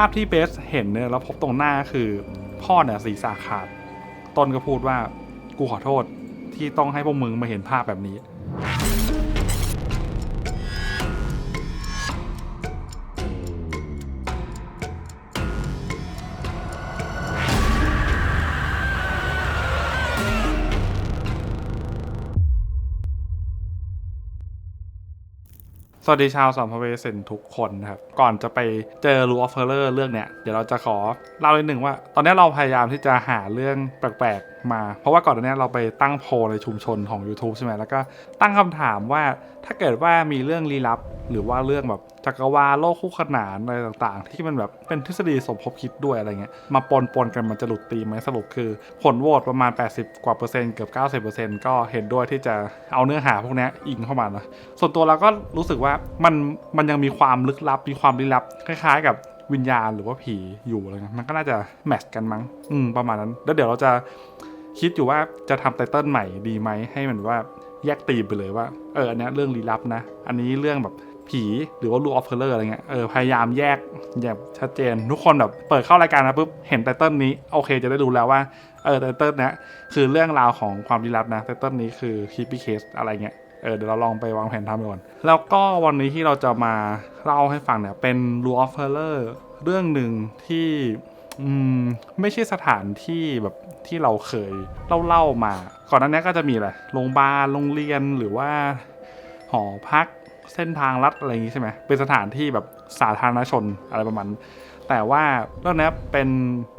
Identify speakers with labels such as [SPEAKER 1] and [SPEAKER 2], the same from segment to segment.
[SPEAKER 1] าพที่เบสเห็นเนี่ยแล้วพบตรงหน้าคือ พ่อเนี่ยศีรษะขาด ต้นก็พูดว่ากูขอโทษที่ต้องให้พวกมึงมาเห็นภาพแบบนี้ วัสดีชาวสัมภเวสนทุกคนนะครับ ก่อนจะไปเจอรูออฟเฟอร์เรื่องเนี้ย เดี๋ยวเราจะขอเล่านิดหนึ่งว่า ตอนนี้เราพยายามที่จะหาเรื่องแปลกมา เพราะว่าก่อนหน้านี้เราไปตั้งโพลในชุมชนของ YouTube ใช่ไหมแล้วก็ตั้งคำถามว่าถ้าเกิดว่ามีเรื่องลี้ลับ หรือว่าเรื่องแบบจักรวาลโลกคู่ขนานอะไรต่างๆ ที่มันแบบเป็นทฤษฎีสมคบคิดด้วยอะไรเงี้ยมาปนปนๆกันมันจะหลุดตีมไหมสรุปคือ ผลโหวตประมาณ 80 กว่าเปอร์เซ็นต์เกือบ90เปอร์เซ็นต์ก็เห็นด้วยที่จะเอาเนื้อหาพวกนี้อิงเข้ามานะส่วนตัวเราก็รู้สึกว่ามันมันยังมีความลึกลับมีความลี้ลับคล้ายๆ กับวิญญาณหรือว่าผีอยู่อะไรเงี้ยมันก็น่าจะแมทช์กันมั้ง อืม ประมาณนั้น แล้วเดี๋ยวเราจะ คิดอยู่ว่าจะทำไตเติ้ลใหม่ดีไหมให้มันว่าแยกตีมไปเลยว่า เอออันเนี้ยเรื่องลี้ลับนะ อันนี้เรื่องแบบผีหรือว่า Rule of Color อะไรเงี้ยเออพยายามแยกแบบชัดเจน ทุกคนแบบเปิดเข้ารายการนะปุ๊บเห็นไตเติ้ลนี้โอเคจะได้รู้แล้วว่าเออไตเติ้ลนี้คือเรื่องราวของความลี้ลับนะไตเติ้ลนี้คือ creepy case อะไรเงี้ยเออเดี๋ยวเราลองไปวางแผนทำก่อน แล้วก็วันนี้ที่เราจะมาเล่าให้ฟังเนี่ยเป็น Rule of Color เรื่องหนึ่งที่ อืมไม่ใช่สถานที่แบบที่เราเคยเล่าๆมา ก่อนหน้านี้ก็จะมีอะไรโรงพยาบาลโรงเรียนหรือว่า หอพักเส้นทางลัดอะไรอย่างงี้ใช่ไหมเป็นสถานที่แบบสาธารณชนอะไรประมาณแต่ว่าเรื่องนี้เป็น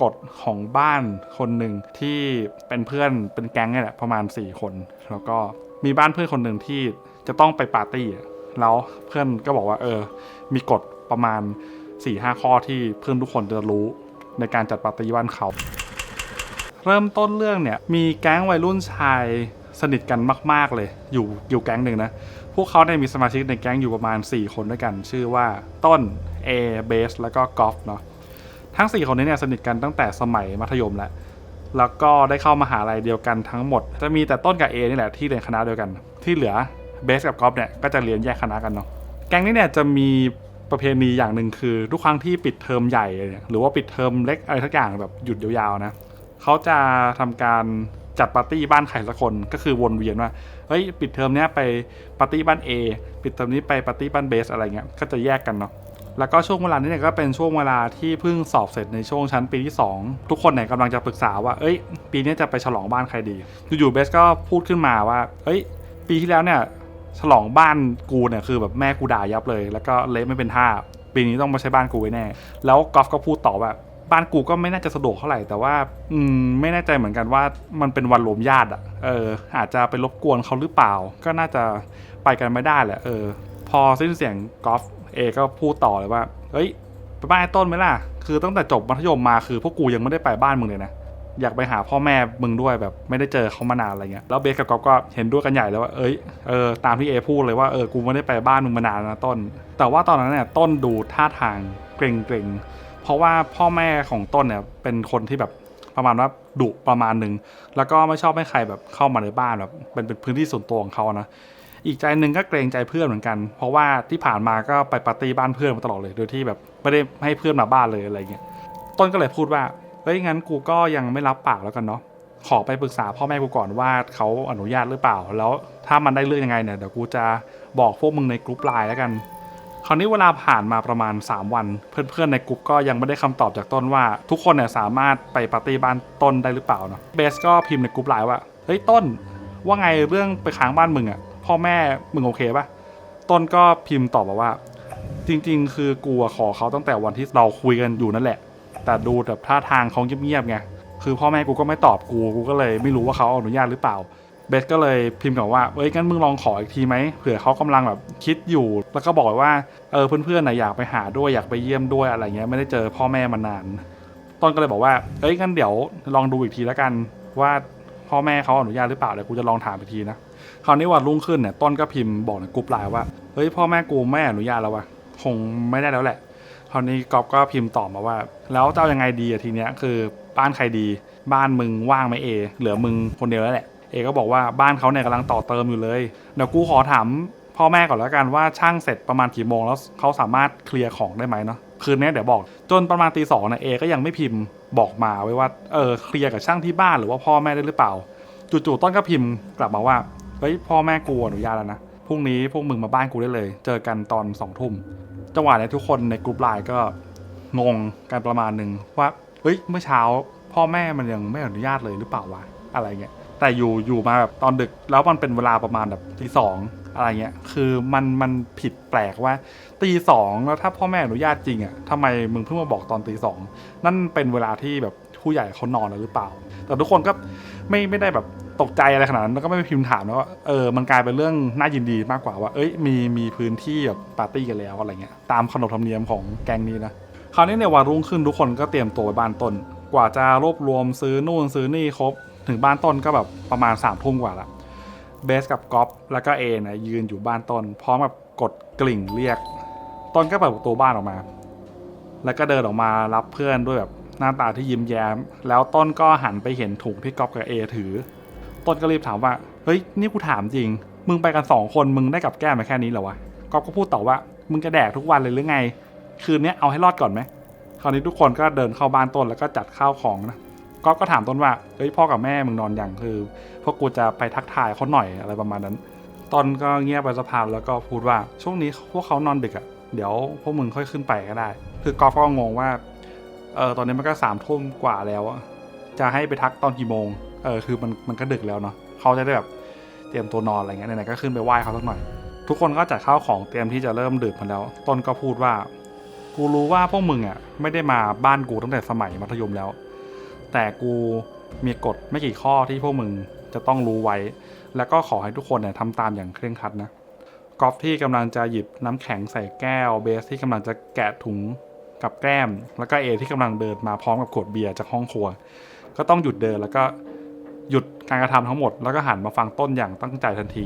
[SPEAKER 1] กฎของบ้านคนหนึ่งที่เป็นเพื่อนเป็นแก๊งนี่แหละประมาณ 4 คน แล้วก็มีบ้านเพื่อนคนหนึ่งที่จะต้องไปปาร์ตี้แล้วเพื่อนก็บอกว่าเออ มีกฎประมาณ4-5ข้อที่เพื่อนทุกคนจะรู้ ในการจัดปาร์ตี้บ้านเขา เริ่มต้นเรื่องเนี่ยมีแก๊งวัยรุ่นชายสนิทกันมาก ๆเลย อยู่อยู่แก๊งหนึ่งนะ พวกเขาเนี่ยมีสมาชิกในแก๊งอยู่ประมาณ 4 คนด้วยกัน ชื่อว่าต้น A b a s แล้วก็กอล์ฟเนาะทั้ง 4 คนนี้เนี่ยสนิทกันตั้งแต่สมัยมัธยมแล้วแล้วก็ได้เข้ามาหาลัยเดียวกันทั้งหมด จะมีแต่ต้นกับ A นี่แหละที่เรียนคณะเดียวกัน ที่เหลือเบสกับกอล์ฟเนี่ยก็จะเรียนแยกคณะกันเนาะแก๊งนี้เนี่ยจะมี ประเพณีอย่างหนึ่งคือ ทุกครั้งที่ปิดเทอมใหญ่เนี่ยหรือว่าปิดเทอมเล็กอะไรทักอย่างแบบหยุดยาวๆนะเขาจะทำการจัดปาร์ตี้บ้านใครสักคนก็คือวนเวียนว่าเฮ้ยปิดเทอมเนี้ยไปปาร์ตี้บ้าน A ปิดเทอมนี้ไปปาร์ตี้บ้านเบสอะไรเงี้ยก็จะแยกกันเนาะแล้วก็ช่วงเวลานี้เนี่ยก็เป็นช่วงเวลาที่เพิ่งสอบเสร็จในช่วงชั้นปีที่ 2 ทุกคนเนี่ยกำลังจะปรึกษาว่าเอ้ย ปีนี้จะไปฉลองบ้านใครดี อยู่ๆเบสก็พูดขึ้นมาว่า เอ้ย ปีที่แล้วเนี่ย ฉลองบ้านกูเนี่ยคือแบบแม่กูด่ายับเลย แล้วก็เละไม่เป็นท่าปีนี้ต้องมาใช้บ้านกูไว้แน่ แล้วกอล์ฟก็พูดต่อว่าบ้านกูก็ไม่น่าจะสะดวกเท่าไหร่แต่ว่า อืมไม่แน่ใจเหมือนกันว่ามันเป็นวันรวมญาติอะเออ อาจจะไปรบกวนเขาหรือเปล่า ก็น่าจะไปกันไม่ได้แหละเออ พอสิ้นเสียงกอล์ฟเอก็พูดต่อเลยว่าเฮ้ยไปบ้านไอ้ต้นไหมล่ะ คือตั้งแต่จบมัธยมมาคือพวกกูยังไม่ได้ไปบ้านมึงเลยนะ อยากไปหาพ่อแม่มึงด้วยแบบไม่ได้เจอเขามานานอะไรเงี้ยแล้วเบสกับก๊อฟก็เห็นด้วยกันใหญ่เลยว่าเอ้ยเออตามที่เอพูดเลยว่าเออกูไม่ได้ไปบ้านมึงมานานนะต้น แต่ว่าตอนนั้นเนี่ยต้นดูท่าทางเกรงเกรงๆเพราะว่าพ่อแม่ของต้นเนี่ยเป็นคนที่แบบประมาณว่าดุประมาณหนึ่งแล้วก็ไม่ชอบให้ใครแบบเข้ามาในบ้านแบบเป็นเป็นพื้นที่ส่วนตัวของเขานะอีกใจหนึ่งก็เกรงใจเพื่อนเหมือนกัน เพราะว่าที่ผ่านมาก็ไปปาร์ตี้บ้านเพื่อนมาตลอดเลย โดยที่แบบไม่ได้ให้เพื่อนมาบ้านเลยอะไรเงี้ย ต้นก็เลยพูดว่า เฮ้ยงั้นกูก็ยังไม่รับปากแล้วกันเนาะขอไปปรึกษาพ่อแม่กูก่อนว่าเขาอนุญาตหรือเปล่า แล้วถ้ามันได้เรื่องยังไงเนี่ยเดี๋ยวกูจะบอกพวกมึงในกลุ่มไลน์แล้วกัน คราวนี้เวลาผ่านมาประมาณ 3 วัน เพื่อนๆในกลุ่มก็ยังไม่ได้คำตอบจากต้นว่า ทุกคนเนี่ยสามารถไปปาร์ตี้บ้านต้นได้หรือเปล่าเนาะเบสก็พิมพ์ในกลุ่มไลน์ว่าเฮ้ยต้น ว่าไงเรื่องไปค้างบ้านมึงอะพ่อแม่มึงโอเคปะต้นก็พิมพ์ตอบมาว่า จริง ๆ คือกูขอเขาตั้งแต่วันที่เราคุยกันอยู่นั่นแหละ แต่ดูแบบท่าทางเขาเงียบๆไงคือพ่อแม่กูก็ไม่ตอบกูกูก็เลยไม่รู้ว่าเขาอนุญาตหรือเปล่าเบสก็เลยพิมพ์กับว่าเอ้ยงั้นมึงลองขออีกทีไหมเผื่อเขากำลังแบบคิดอยู่ แล้วก็บอกว่าเออเพื่อนๆนะอยากไปหาด้วยอยากไปเยี่ยมด้วยอะไรเงี้ยไม่ได้เจอพ่อแม่มานานต้นก็เลยบอกว่าเอ้ยงั้นเดี๋ยวลองดูอีกทีแล้วกันว่าพ่อแม่เขาอนุญาตหรือเปล่าเดี๋ยวกูจะลองถามอีกทีนะคราวนี้วันรุ่งขึ้นเนี่ยต้นก็พิมพ์บอกในกลุ่มไลน์ว่าเฮ้ยพ่อแม่กูไม่อนุญาตแล้ววะคงไม่ได้แล้วแหละ คราวนี้ก๊อฟก็พิมพ์ตอบมาว่า แล้วจะเอายังไงดีอะทีเนี้ยคือบ้านใครดี บ้านมึงว่างไหมเอ เหลือมึงคนเดียวแล้วแหละเอก็บอกว่าบ้านเขาเนี่ยกำลังต่อเติมอยู่เลยเดี๋ยวกูขอถามพ่อแม่ก่อนแล้วกันว่าช่างเสร็จประมาณกี่โมงแล้วเขาสามารถเคลียร์ของได้ไหมเนาะคืนนี้เดี๋ยวบอกจนประมาณตีสองนี่ยเอก็ยังไม่พิมพ์บอกมาไว้ว่าเออเคลียร์กับช่างที่บ้านหรือว่าพ่อแม่ได้หรือเปล่า จู่ๆต้นก็พิมพ์กลับมาว่าเฮ้ยพ่อแม่กูอนุญาตแล้วนะ รุ่งนี้พวกมึงมาบ้านกูได้เลย เจอกันตอนสองทุ่มจังหวะเนี้ทุกคนในกลุ่มไลน์ก็งงกันประมาณหนึ่งว่าเฮ้ยเมื่อเช้า พ่อแม่มันยังไม่อนุญาตเลยหรือเปล่าวะอะไรเงี้ยแต่อยู่อยู่มาแบบตอนดึกแล้วมันเป็นเวลาประมาณแบบตีสองอะไรเงี้ยคือมันมันผิดแปลกว่าตีสองแล้วถ้าพ่อแม่อนุญาตจริงอะทำไมมึงเพิ่งมาบอกตอนตีสองนั่นเป็นเวลาที่แบบผู้ใหญ่เขานอนแล้วหรือเปล่า แต่ทุกคนก็ไม่ไม่ได้แบบ ตกใจอะไรขนาดนั้นแล้วก็ไม่ไปพิมพ์ถามแล้วว่าเออมันกลายเป็นเรื่องน่ายินดีมากกว่าว่าเอ้ยมีมีพื้นที่แบบปาร์ตี้กันแล้วอะไรเงี้ยตามขนบธรรมเนียมของแก๊งนี้นะคราวนี้ในวันรุ่งขึ้นทุกคนก็เตรียมตัวไปบ้านต้น กว่าจะรวบรวมซื้อนู่นซื้อนี่ครบ ถึงบ้านต้นก็แบบประมาณสามทุ่มกว่าละเบสกับก๊อฟแล้วก็เอเนี่ยยืนอยู่บ้านต้น พร้อมกับกดกลิ่งเรียก ต้นก็เปิดประตูบ้านออกมา แล้วก็เดินออกมารับเพื่อนด้วยแบบหน้าตาที่ยิ้มแย้ม แล้วต้นก็หันไปเห็นถุงที่ก๊อฟกับเอถือ ต้นก็รีบถามว่า เฮ้ย นี่กูถามจริง มึงไปกันสองคนมึงได้กับแก้มมาแค่นี้เหรอวะก๊อฟก็พูดต่อว่า มึงจะแดกทุกวันเลยหรือไง คืนนี้เอาให้รอดก่อนไหม คราวนี้ทุกคนก็เดินเข้าบ้านต้นแล้วก็จัดข้าวของนะ ก๊อฟก็ถามต้นว่า เฮ้ยพ่อกับแม่มึงนอนอย่างคือ พวกกูจะไปทักทายเขาหน่อยอะไรประมาณนั้น ต้นก็เงียบไปสักพักแล้วก็พูดว่า ช่วงนี้พวกเขานอนดึกอะ่ะเดี๋ยวพวกมึงค่อยขึ้นไปก็ได้ คือกอฟก็งงว่า เออตอนนี้มันก็สามทุ่มกว่าแล้วอะจะให้ไปทักตอนกี่โมง เออคือมันมันก็ดึกแล้วเนาะเขาจะได้แบบเตรียมตัวนอนอะไรเงี้ยไหนๆก็ขึ้นไปไหว้เขาสักหน่อย ทุกคนก็จัดข้าวของเตรียมที่จะเริ่มดื่มกันแล้ว ต้นก็พูดว่า กูรู้ว่าพวกมึงอะไม่ได้มาบ้านกูตั้งแต่สมัยมัธยมแล้ว แต่กูมีกฎไม่กี่ข้อที่พวกมึงจะต้องรู้ไว้ แล้วก็ขอให้ทุกคนเนี่ยทำตามอย่างเคร่งครัดนะกอล์ฟที่กำลังจะหยิบน้ำแข็งใส่แก้วเบสที่กำลังจะแกะถุงกับแก้ม แล้วก็เอที่กำลังเดินมาพร้อมกับขวดเบียร์จากห้องครัว ก็ต้องหยุดเดินแล้วก็ หยุดการกระทำทั้งหมด แล้วก็หันมาฟังต้นอย่างตั้งใจทันที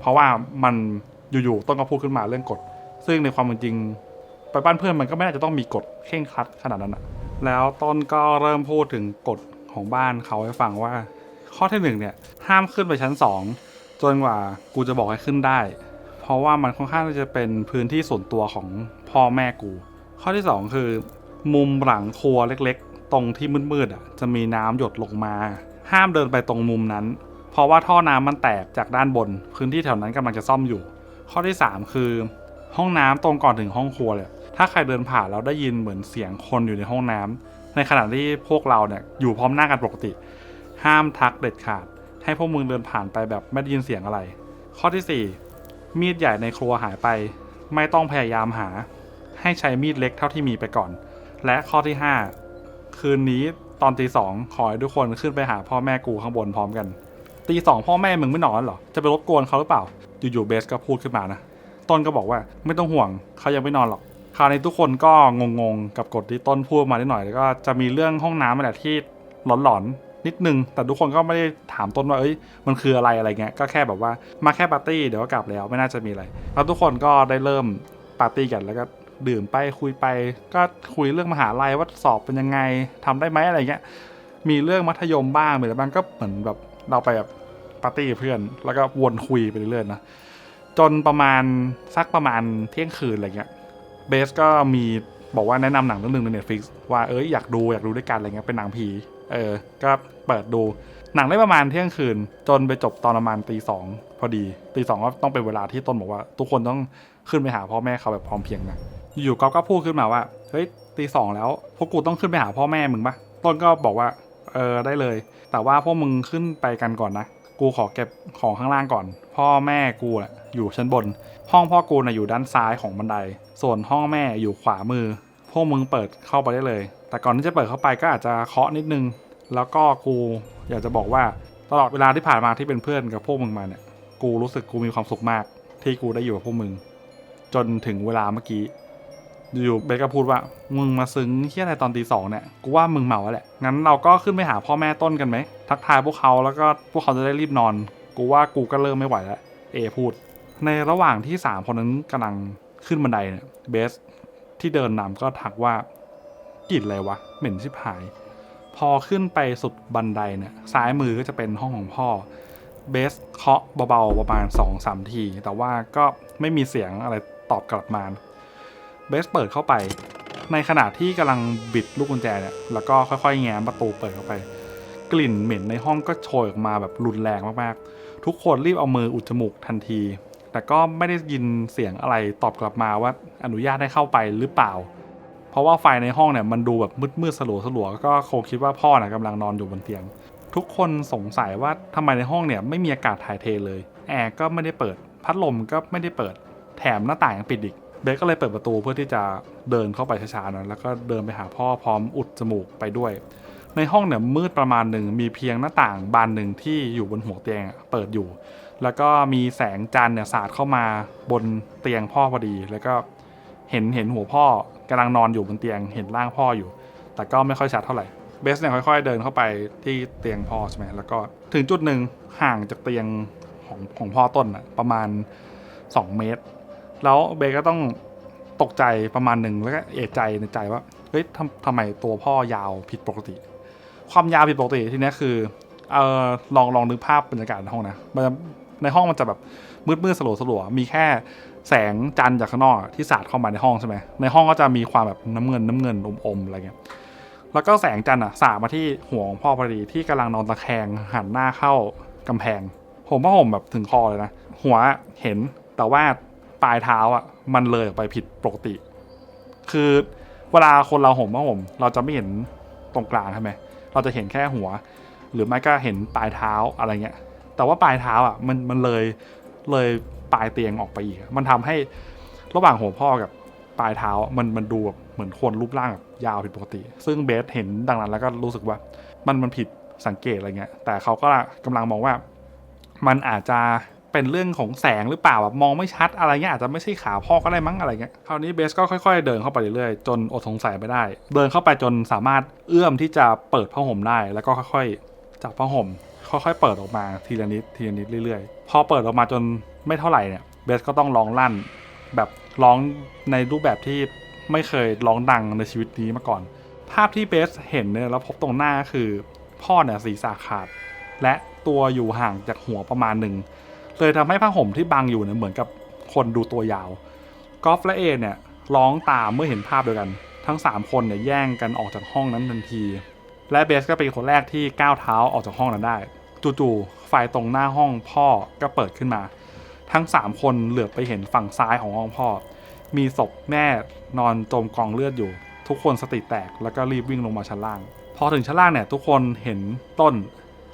[SPEAKER 1] เพราะว่ามันอยู่ๆต้นก็พูดขึ้นมาเรื่องกฎ ซึ่งในความเป็นจริง ไปบ้านเพื่อนมันก็ไม่น่าจะต้องมีกฎเคร่งครัดขนาดนั้นอะแล้วต้นก็เริ่มพูดถึงกฎของบ้านเขาให้ฟังว่า ข้อที่หนึ่งเนี่ยห้ามขึ้นไปชั้นสองจนกว่ากูจะบอกให้ขึ้นได้ เพราะว่ามันค่อนข้างจะเป็นพื้นที่ส่วนตัวของพ่อแม่กู ข้อที่สองคือ มุมหลังครัวเล็กๆ ตรงที่มืดๆอะจะมีน้ำหยดลงมา ห้ามเดินไปตรงมุมนั้น เพราะว่าท่อน้ำมันแตกจากด้านบน พื้นที่แถวนั้นกำลังจะซ่อมอยู่ ข้อที่สามคือ ห้องน้ำตรงก่อนถึงห้องครัวเลยถ้าใครเดินผ่านแล้วได้ยินเหมือนเสียงคนอยู่ในห้องน้ำในขณะที่พวกเราเนี่ยอยู่พร้อมหน้ากันปกติ ห้ามทักเด็ดขาด ให้พวกมึงเดินผ่านไปแบบไม่ได้ยินเสียงอะไร ข้อที่ 4 มีดใหญ่ในครัวหายไป ไม่ต้องพยายามหา ให้ใช้มีดเล็กเท่าที่มีไปก่อน และข้อที่ 5 คืนนี้ ตอนตีสองขอให้ทุกคนขึ้นไปหาพ่อแม่กูข้างบนพร้อมกัน ตีสองพ่อแม่มึงไม่นอนหรอ จะไปรบกวนเขาหรือเปล่า อยู่ๆเบสก็พูดขึ้นมานะ ต้นก็บอกว่าไม่ต้องห่วงเขายังไม่นอนหรอก คราวนี้ทุกคนก็งงๆกับกฎที่ต้นพูดมานิดหน่อย แล้วก็จะมีเรื่องห้องน้ำมาแหละที่หลอนๆนิดนึง แต่ทุกคนก็ไม่ได้ถามต้นว่าเอ้ย มันคืออะไรอะไรเงี้ย ก็แค่แบบว่ามาแค่ปาร์ตี้เดี๋ยวก็กลับแล้วไม่น่าจะมีอะไร แล้วทุกคนก็ได้เริ่มปาร์ตี้กันแล้วก็ ดื่มไปคุยไป ก็คุยเรื่องมหาลัยว่าสอบเป็นยังไงทำได้ไหมอะไรเงี้ยมีเรื่องมัธยมบ้างมีอะไรบ้างก็เหมือนแบบเราไปแบบปาร์ตี้เพื่อน แล้วก็วนคุยไปเรื่อยๆนะจนประมาณสักประมาณเที่ยงคืนอะไรเงี้ยเบสก็มีบอกว่าแนะนำหนังเรื่องหนึ่งใน Netflix ว่าเอ้ยอยากดูอยากดูด้วยกันอะไรเงี้ยเป็นหนังผีเออก็เปิดดูหนังได้ประมาณเที่ยงคืน จนไปจบตอนประมาณตีสองพอดีตีสองก็ต้องเป็นเวลาที่ต้นบอกว่า ทุกคนต้องขึ้นไปหาพ่อแม่เขาแบบพร้อมเพียงนะ อยู่ๆก๊อฟก็พูดขึ้นมาว่า เฮ้ยตีสองแล้ว พวกกูต้องขึ้นไปหาพ่อแม่มึงปะต้นก็บอกว่า เออได้เลย แต่ว่าพวกมึงขึ้นไปกันก่อนนะ กูขอเก็บของข้างล่างก่อน พ่อแม่กูอยู่ชั้นบน ห้องพ่อกูนะอยู่ด้านซ้ายของบันได ส่วนห้องแม่อยู่ขวามือ พวกมึงเปิดเข้าไปได้เลย แต่ก่อนที่จะเปิดเข้าไปก็อาจจะเคาะนิดนึง แล้วก็กูอยากจะบอกว่าตลอดเวลาที่ผ่านมาที่เป็นเพื่อนกับพวกมึงมาเนี่ย กูรู้สึกกูมีความสุขมาก ที่กูได้อยู่กับพวกมึง จนถึงเวลาเมื่อกี้ อยู่เบสก็พูดว่า มึงมาซึ้งที่อะไรตอนตีสองเนี่ย กูว่ามึงเมาแล้วแหละ งั้นเราก็ขึ้นไปหาพ่อแม่ต้นกันไหม ทักทายพวกเขาแล้วก็พวกเขาจะได้รีบนอน กูว่ากูก็เริ่มไม่ไหวแล้ว เอพูด ในระหว่างที่สามคนนั้นกำลังขึ้นบันไดเนี่ย เบสที่เดินนำก็ทักว่ากลิ่นอะไรวะ เหม็นชิบหาย พอขึ้นไปสุดบันไดเนี่ยซ้ายมือก็จะเป็นห้องของพ่อ เบสเคาะเบาๆประมาณ2องสามที แต่ว่าก็ไม่มีเสียงอะไรตอบกลับมา เบสเปิดเข้าไป ในขณะที่กำลังบิดลูกกุญแจเนี่ยแล้วก็ค่อยๆ แง้มประตูเปิดเข้าไป กลิ่นเหม็นในห้องก็โชยออกมาแบบรุนแรงมากๆ ทุกคนรีบเอามืออุดจมูกทันที แต่ก็ไม่ได้ยินเสียงอะไรตอบกลับมาว่าอนุญาตให้เข้าไปหรือเปล่า เพราะว่าไฟในห้องเนี่ยมันดูแบบมืดๆสลัวๆก็คงคิดว่าพ่อน่ะกำลังนอนอยู่บนเตียงทุกคนสงสัยว่าทำไมในห้องเนี่ยไม่มีอากาศถ่ายเทเลย แอร์ก็ไม่ได้เปิด พัดลมก็ไม่ได้เปิด แถมหน้าต่างยังปิดอีก เบสก็เลยเปิดประตูเพื่อที่จะเดินเข้าไปช้าๆนะแล้วก็เดินไปหาพ่อพร้อมอุดจมูกไปด้วย ในห้องเนี่ยมืดประมาณหนึ่งมีเพียงหน้าต่างบานหนึ่งที่อยู่บนหัวเตียงเปิดอยู่ แล้วก็มีแสงจันทร์เนี่ยสาดเข้ามาบนเตียงพ่อพอดี แล้วก็เห็นเห็นหัวพ่อกำลังนอนอยู่บนเตียงเห็นร่างพ่ออยู่ แต่ก็ไม่ค่อยชัดเท่าไหร่เบสเนี่ยค่อยๆเดินเข้าไปที่เตียงพ่อใช่ไหมแล้วก็ถึงจุดหนึ่งห่างจากเตียงของของพ่อต้นอะประมาณ 2 เมตร แล้วเบก็ต้องตกใจประมาณหนึ่งแล้วก็เอะใจในใจว่าเฮ้ยทำทำไมตัวพ่อยาวผิดปกติ ความยาวผิดปกติทีเนี้ยคือเออลองลองนึกภาพบรรยากาศในห้องนะในห้องมันจะแบบมืดมืดๆสลัวสลัวๆมีแค่แสงจันทร์จากข้างนอกที่สาดเข้ามาในห้องใช่ไหมในห้องก็จะมีความแบบน้ำเงินน้ำเงินอมๆอะไรเงี้ยแล้วก็แสงจันทร์อะสาดมาที่หัวของพ่อพอดีที่กำลังนอนตะแคงหันหน้าเข้ากำแพงผมว่าผมแบบถึงคอเลยนะหัวเห็นแต่ว่า ปลายเท้าอะมันเลยออกไปผิดปกติ คือเวลาคนเราห่มผ้าห่มเราจะไม่เห็นตรงกลางใช่ไหมเราจะเห็นแค่หัว หรือไม่ก็เห็นปลายเท้าอะไรเงี้ย แต่ว่าปลายเท้าอะมันมันเลยเลยปลายเตียงออกไปอีก มันทำให้ระหว่างหัวพ่อกับปลายเท้ามันมันดูแบบเหมือนคนรูปร่างแบบยาวผิดปกติ ซึ่งเบสเห็นดังนั้นแล้วก็รู้สึกว่ามันมันผิดสังเกตอะไรเงี้ย แต่เขาก็กำลังมองว่า มันอาจจะ เป็นเรื่องของแสงหรือเปล่าแบบมองไม่ชัดอะไรเงี้ยอาจจะไม่ใช่ขาพ่อก็ได้มั้งอะไรเงี้ยคราวนี้เบสก็ค่อย ๆ เดินเข้าไปเรื่อยๆจนอดสงสัยไม่ได้ เดินเข้าไปจนสามารถเอื้อมที่จะเปิดผ้าห่มได้ แล้วก็ค่อยๆจับผ้าห่มค่อยๆเปิดออกมาทีละนิดทีละนิดเรื่อยๆ พอเปิดออกมาจนไม่เท่าไหร่เนี่ยเบสก็ต้องร้องลั่น แบบร้องในรูปแบบที่ไม่เคยร้องดังในชีวิตนี้มาก่อน ภาพที่เบสเห็นเนี่ยแล้วพบตรงหน้าคือ พ่อเนี่ยศีรษะขาด และตัวอยู่ห่างจากหัวประมาณหนึ่ง เลยทำให้ผ้าห่มที่บังอยู่เนี่ยเหมือนกับคนดูตัวยาวกอล์ฟและเอเนี่ยร้องตามเมื่อเห็นภาพเดียวกัน ทั้ง 3 คนเนี่ยแย่งกันออกจากห้องนั้นทันที และเบสก็เป็นคนแรกที่ก้าวเท้าออกจากห้องนั้นได้ จู่ๆไฟตรงหน้าห้องพ่อก็เปิดขึ้นมา ทั้ง 3 คนเหลือบไปเห็นฝั่งซ้ายของห้องพ่อ มีศพแม่นอนจมกองเลือดอยู่ ทุกคนสติแตกแล้วก็รีบวิ่งลงมาชั้นล่าง พอถึงชั้นล่างเนี่ยทุกคนเห็นต้น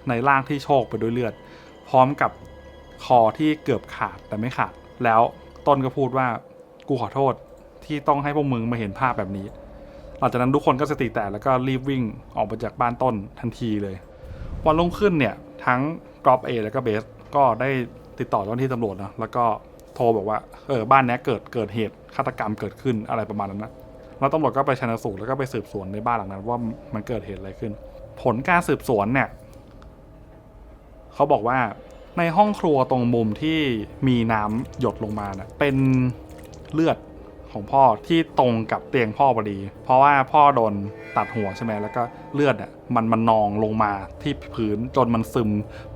[SPEAKER 1] ในร่างที่โชกไปด้วยเลือด พร้อมกับ คอที่เกือบขาดแต่ไม่ขาด แล้วต้นก็พูดว่ากูขอโทษที่ต้องให้พวกมึงมาเห็นภาพแบบนี้ หลังจากนั้นทุกคนก็สติแตกแล้วก็รีบวิ่งออกไปจากบ้านต้นทันทีเลย วันรุ่งขึ้นเนี่ยทั้งกรอบเอแล้วก็เบสก็ได้ติดต่อเจ้าหน้าที่ตำรวจนะแล้วก็โทรบอกว่าเออบ้านนี้เกิดเกิดเหตุฆาตกรรมเกิดขึ้นอะไรประมาณนั้นนะแล้วตำรวจก็ไปชันสูตรแล้วก็ไปสืบสวนในบ้านหลังนั้น ว่ามันเกิดเหตุอะไรขึ้น ผลการสืบสวนเนี่ยเขาบอกว่า ในห้องครัวตรงมุมที่มีน้ำหยดลงมาเนะ่ะเป็นเลือด ของพ่อที่ตรงกับเตียงพ่อพอดี เพราะว่าพ่อโดนตัดหัวใช่ไหมแล้วก็เลือดเนี่ยมันมันนองลงมาที่พื้นจนมันซึม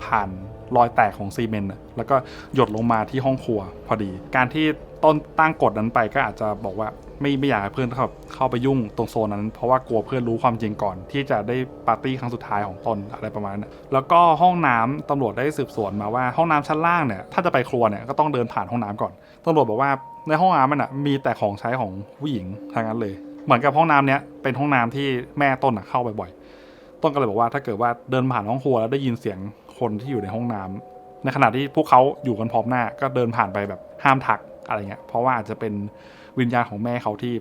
[SPEAKER 1] ผ่านรอยแตกของซีเมนต์แล้วก็หยดลงมาที่ห้องครัวพอดี การที่ต้นตั้งกฎนั้นไปก็อาจจะบอกว่าไม่ไม่อยากให้เพื่อนเข้าเข้าไปยุ่งตรงโซนนั้น เพราะว่ากลัวเพื่อนรู้ความจริงก่อน ที่จะได้ปาร์ตี้ครั้งสุดท้ายของตนอะไรประมาณนั้นแล้วก็ห้องน้ำตำรวจได้สืบสวนมาว่าห้องน้ำชั้นล่างเนี่ยถ้าจะไปครัวเนี่ยก็ต้องเดินผ่านห้องน้ำก่อนตำรวจบอกว่า ในห้องน้ำมันอะมีแต่ของใช้ของผู้หญิงทางนั้นเลย เหมือนกับห้องน้ำเนี้ยเป็นห้องน้ำที่แม่ต้นอะเข้าไปบ่อยต้นก็เลยบอกว่าถ้าเกิดว่าเดินผ่านห้องครัวแล้วได้ยินเสียงคนที่อยู่ในห้องน้ำในขณะที่พวกเขาอยู่กันพร้อมหน้า ก็เดินผ่านไปแบบห้ามทักอะไรเงี้ยเพราะว่าอาจจะเป็นวิญญาณของแม่เขาที่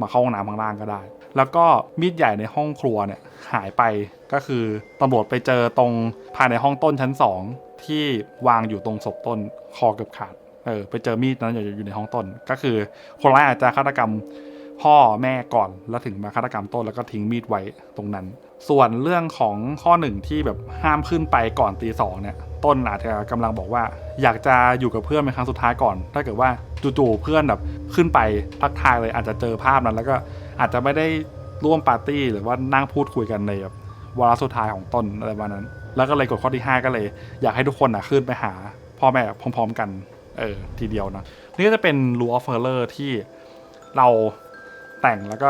[SPEAKER 1] มาเข้าห้องน้ำข้างล่างก็ได้ แล้วก็มีดใหญ่ในห้องครัวเนี่ยหายไปก็คือตำรวจไปเจอตรงภายในห้องต้นชั้นสองที่วางอยู่ตรงศพต้นคอเกือบขาด เออไปเจอมีดนั้นอยู่อยู่ในห้องต้น ก็คือคนร้ายอาจจะฆาตกรรมพ่อแม่ก่อนแล้วถึงมาฆาตกรรมต้นแล้วก็ทิ้งมีดไว้ตรงนั้น ส่วนเรื่องของข้อหนึ่งที่แบบห้ามขึ้นไปก่อนตีสองเนี่ยต้นอาจจะกำลังบอกว่า อยากจะอยู่กับเพื่อนเป็นครั้งสุดท้ายก่อน ถ้าเกิดว่าจู่ๆเพื่อนแบบขึ้นไปทักทายเลยอาจจะเจอภาพนั้น แล้วก็อาจจะไม่ได้ร่วมปาร์ตี้หรือว่านั่งพูดคุยกันในแบบวาระสุดท้ายของต้นอะไรประมาณนั้น แล้วก็เลยกฎข้อที่ 5 ก็เลย อยากให้ทุกคนอะขึ้นไปหาพ่อแม่พร้อม ๆ กัน เออทีเดียวนะนี่ก็จะเป็น rule of horror ที่เราแต่งแล้วก็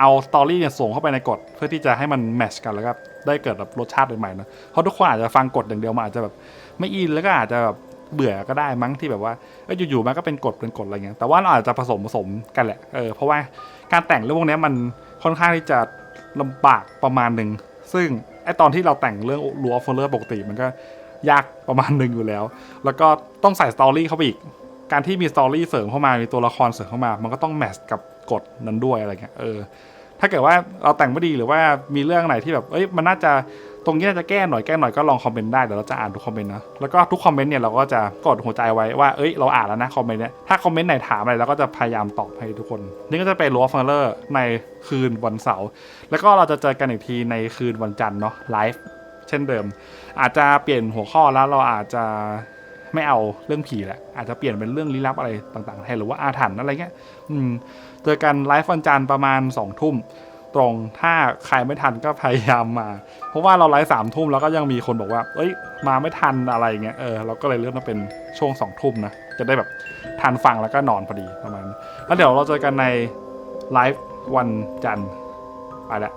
[SPEAKER 1] เอาสตอรี่เนี่ยส่งเข้าไปในกฎเพื่อที่จะให้มันแมชกันแล้วก็ได้เกิดแบบรสชาติใหม่ๆเนะเพราะทุกคนอาจจะฟังกฎอย่างเดียวมันอาจจะแบบไม่อินแล้วก็อาจจะแบบเบื่อก็ได้มั้งที่แบบว่าเอ้ยอยู่ๆมันก็เป็นกฎเป็นกฎอะไรเงี้ยแต่ว่าเราอาจจะผสมผสมกันแหละเออเพราะว่าการแต่งเรื่องพวกนี้มันค่อนข้างที่จะลำบากประมาณหนึ่งซึ่งไอตอนที่เราแต่งเรื่องรัวฟอร์เรอร์ปกติมันก็ ยากประมาณหนึ่งอยู่แล้ว แล้วก็ต้องใส่สตอรี่เข้าไปอีก การที่มีสตอรี่เสริมเข้ามา มีตัวละครเสริมเข้ามา มันก็ต้องแมทช์กับกฎนั้นด้วยอะไรเงี้ย เออ ถ้าเกิดว่าเราแต่งไม่ดีหรือว่ามีเรื่องไหนที่แบบ เอ้ย มันน่าจะตรงนี้น่าจะแก้หน่อยแก้หน่อยก็ลองคอมเมนต์ได้เดี๋ยวเราจะอ่านทุกคอมเมนต์นะแล้วก็ทุกคอมเมนต์เนี่ยเราก็จะกดหัวใจไว้ว่าเอ้ยเราอ่านแล้วนะคอมเมนต์เนี้ยถ้าคอมเมนต์ไหนถามอะไรเราก็จะพยายามตอบให้ทุกคน นี่ก็จะเป็นรัวฟังเลอร์ในคืนวันเสาร์แล้วก็เราจะเจอกันอีกทีในคืนวันจันทร์เนาะไลฟ์ เช่นเดิม อาจจะเปลี่ยนหัวข้อแล้วเราอาจจะไม่เอาเรื่องผีแหละอาจจะเปลี่ยนเป็นเรื่องลี้ลับอะไรต่างๆแทนหรือว่าอาถรรพ์อะไรเงี้ยอืมเจอกันไลฟ์วันจันทร์ประมาณสองทุ่มตรงถ้าใครไม่ทันก็พยายามมา เพราะว่าเราไลฟ์สามทุ่มแล้วก็ยังมีคนบอกว่า เอ้ย มาไม่ทันอะไรเงี้ยเออเราก็เลยเลื่อนมาเป็นช่วงสองทุ่มนะ จะได้แบบทันฟังแล้วก็นอนพอดีประมาณแล้วเดี๋ยวเราเจอกันในไลฟ์วันจันทร์ไปละ